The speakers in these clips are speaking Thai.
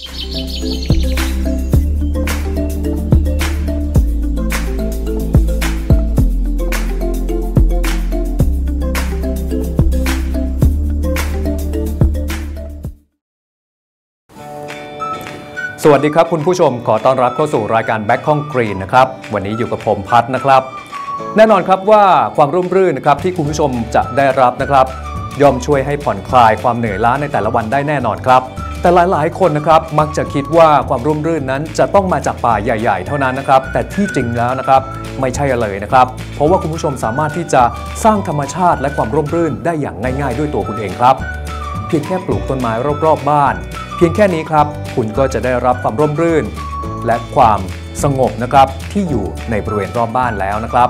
สวัสดีครับคุณผู้ชมขอต้อนรับเข้าสู่รายการ Back ข้องกรีนนะครับ วันนี้อยู่กับผมพัฒนะครับ แน่นอนครับว่าความร่มรื่นนะครับที่คุณผู้ชมจะได้รับนะครับ ย่อมช่วยให้ผ่อนคลายความเหนื่อยล้าในแต่ละวันได้แน่นอนครับ แต่หลาย ๆ คนนะครับมักจะคิดว่าความร่มรื่นนั้นจะต้องมาจากป่าใหญ่ ๆ เท่านั้นนะครับ แต่ที่จริงแล้วนะครับไม่ใช่เลยนะครับ เพราะว่าคุณผู้ชมสามารถที่จะสร้างธรรมชาติและความร่มรื่นได้อย่างง่าย ๆ ด้วยตัวคุณเองครับ เพียงแค่ปลูกต้นไม้รอบ ๆ บ้าน เพียงแค่นี้ครับ คุณก็จะได้รับความร่มรื่น และความสงบนะครับที่อยู่ในบริเวณรอบบ้านแล้วนะครับ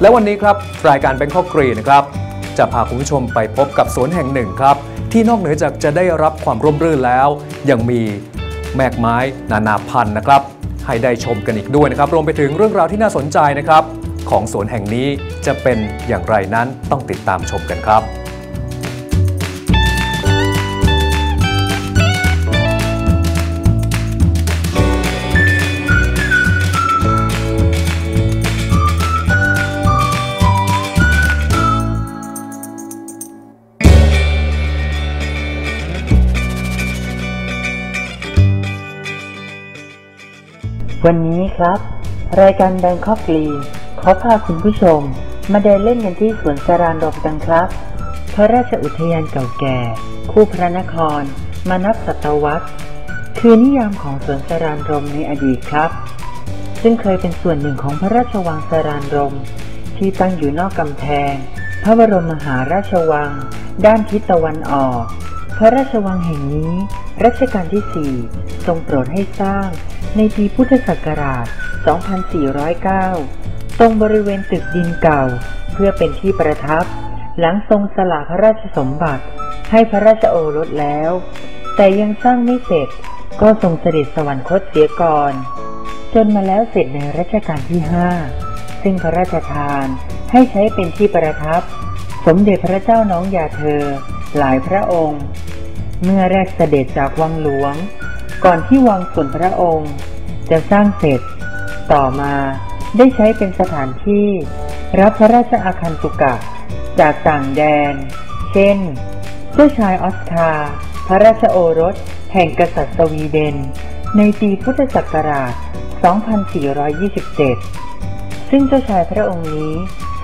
และวันนี้ครับรายการ Bangkok Green นะครับ จะพาคุณผู้ชมไปพบกับสวนแห่งหนึ่งครับ ที่นอกเหนือจากจะได้รับความร่มรื่นแล้ว ยังมีแมกไม้นานาพันธุ์นะครับ ให้ได้ชมกันอีกด้วยนะครับรวมไปถึงเรื่องราวที่น่าสนใจนะครับ ของสวนแห่งนี้จะเป็นอย่างไรนั้นต้องติดตามชมกันครับ วันนี้ครับ รายการแบงคอกกรีขอพาคุณผู้ชม มาเดินเล่นกันที่สวนสารานรมกันครับ พระราชอุทยานเก่าแก่ คู่พระนคร มานับศตวรรษ คือนิยามของสวนสารานรมในอดีตครับ ซึ่งเคยเป็นส่วนหนึ่งของพระราชวังสารานรม ที่ตั้งอยู่นอกกำแพง พระบรมมหาราชวัง ด้านทิศตะวันออก พระราชวังแห่งนี้ รัชกาลที่ 4 ทรงโปรดให้สร้าง ในปีพุทธศักราช 2409 ตรงบริเวณตึกดินเก่า เพื่อเป็นที่ประทับ หลังทรงสละพระราชสมบัติให้พระราชโอรสแล้ว แต่ยังสร้างไม่เสร็จก็ทรงเสด็จสวรรคตเสียก่อน จนมาแล้วเสร็จในรัชกาลที่ 5 ซึ่งพระราชทานให้ใช้เป็นที่ประทับ สมเด็จพระเจ้าน้องยาเธอ หลายพระองค์ เมื่อแรกเสด็จจากวังหลวง ก่อนที่วังส่วนพระองค์จะสร้างเสร็จ ต่อมาได้ใช้เป็นสถานที่ รับพระราชอาคันตุกะ จากต่างแดน เช่น เจ้าชายออสการ์พระราชโอรส แห่งกษัตริย์สวีเดน ในปีพุทธศักราช 2427 ซึ่งเจ้าชายพระองค์นี้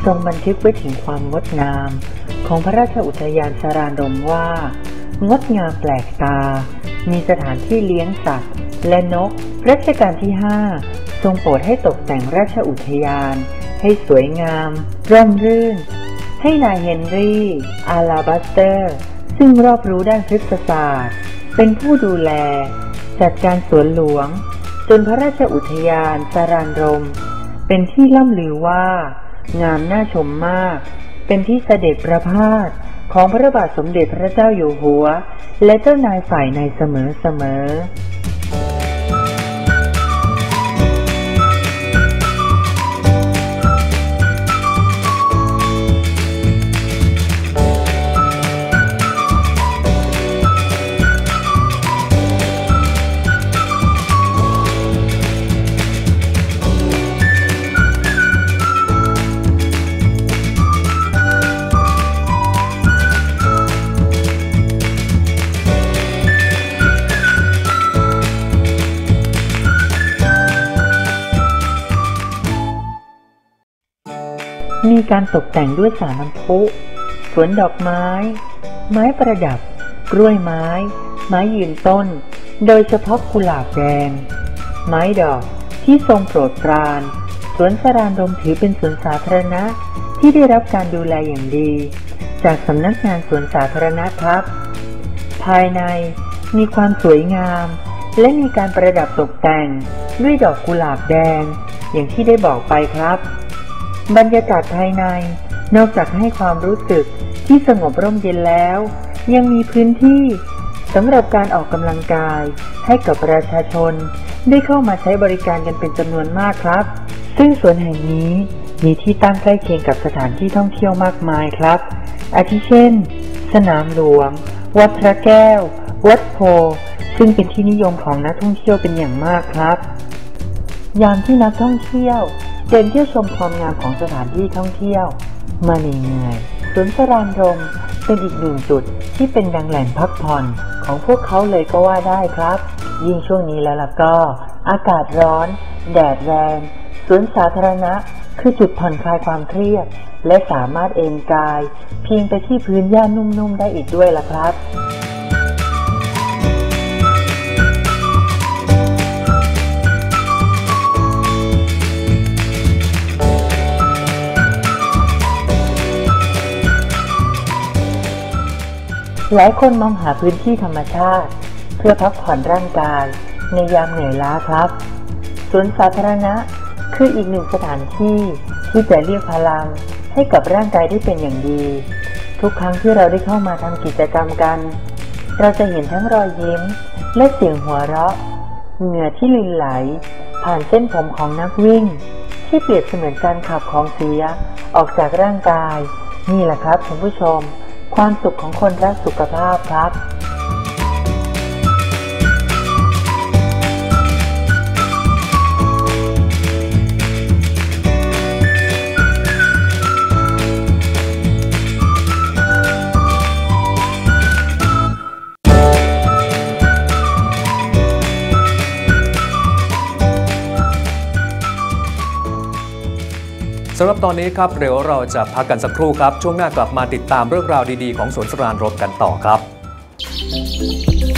ทรงบันทึกไว้ถึงความงดงาม ของพระราชอุทยานสารานรมว่า งดงามแปลกตา มีสถานที่เลี้ยงสัตว์ และนก รัชกาลที่ 5 ทรงโปรดให้ตกแต่งราชอุทยาน ให้สวยงาม ร่มรื่น ให้นายเฮนรี่ อาลาบัสเตอร์ ซึ่งรอบรู้ด้านพฤกษศาสตร์ เป็นผู้ดูแล จัดการสวนหลวง จนพระราชอุทยานสารานรม เป็นที่ล่ำลือว่า งามน่าชมมาก เป็นที่เสด็จประพาส ของพระบาทสมเด็จพระเจ้าอยู่หัว และเจ้านายฝ่ายในเสมอเสมอ มีการตกแต่งด้วยสารน้ำพุสวนดอกไม้ ไม้ประดับ กล้วยไม้ ไม้ยืนต้น โดยเฉพาะกุหลาบแดง ไม้ดอกที่ทรงโปรดปราน สวนสรานรมถือเป็นสวนสาธารณะที่ได้รับการดูแลอย่างดี จากสำนักงานสวนสาธารณะครับ ภายในมีความสวยงาม และมีการประดับตกแต่งด้วยดอกกุหลาบแดง อย่างที่ได้บอกไปครับ บรรยากาศภายใน นอกจากให้ความรู้สึกที่สงบร่มเย็นแล้ว ยังมีพื้นที่สำหรับการออกกำลังกายให้กับประชาชน ได้เข้ามาใช้บริการกันเป็นจำนวนมากครับ ซึ่งสวนแห่งนี้มีที่ตั้งใกล้เคียงกับสถานที่ท่องเที่ยวมากมายครับ อาทิเช่น สนามหลวง วัดพระแก้ว วัดโพ ซึ่งเป็นที่นิยมของนักท่องเที่ยวเป็นอย่างมากครับ ยามที่นักท่องเที่ยว เดินเที่ยวชมความงามของสถานที่ท่องเที่ยว มาเหนื่อยๆสวนสรานรมเป็นอีกหนึ่งจุดที่เป็นดังแหล่งพักผ่อนของพวกเขาเลยก็ว่าได้ครับ ยิ่งช่วงนี้แล้วล่ะก็ อากาศร้อน แดดแรงสวนสาธารณะคือจุดผ่อนคลายความเครียด และสามารถเอนกายเพียงไปที่พื้นหญ้านุ่มๆได้อีกด้วยล่ะครับ หลายคนมองหาพื้นที่ธรรมชาติ เพื่อพักผ่อนร่างกาย ในยามเหนื่อยล้าครับสวนสาธารณะคืออีกหนึ่งสถานที่ที่จะเรียกพลังให้กับร่างกายได้เป็นอย่างดี ทุกครั้งที่เราได้เข้ามาทำกิจกรรมกัน เราจะเห็นทั้งรอยยิ้ม และเสียงหัวเราะ เหงื่อที่ลินไหล ผ่านเส้นผมของนักวิ่ง ที่เปรียบเสมือนการขับของเสียออกจากร่างกาย นี่แหละครับคุณผู้ชม ความสุขของคนรักสุขภาพครับ สำหรับตอนนี้ครับเดี๋ยวเราจะพักกันสักครู่ครับ ช่วงหน้ากลับมาติดตามเรื่องราวดีๆ ของสวนสรานรถกันต่อครับ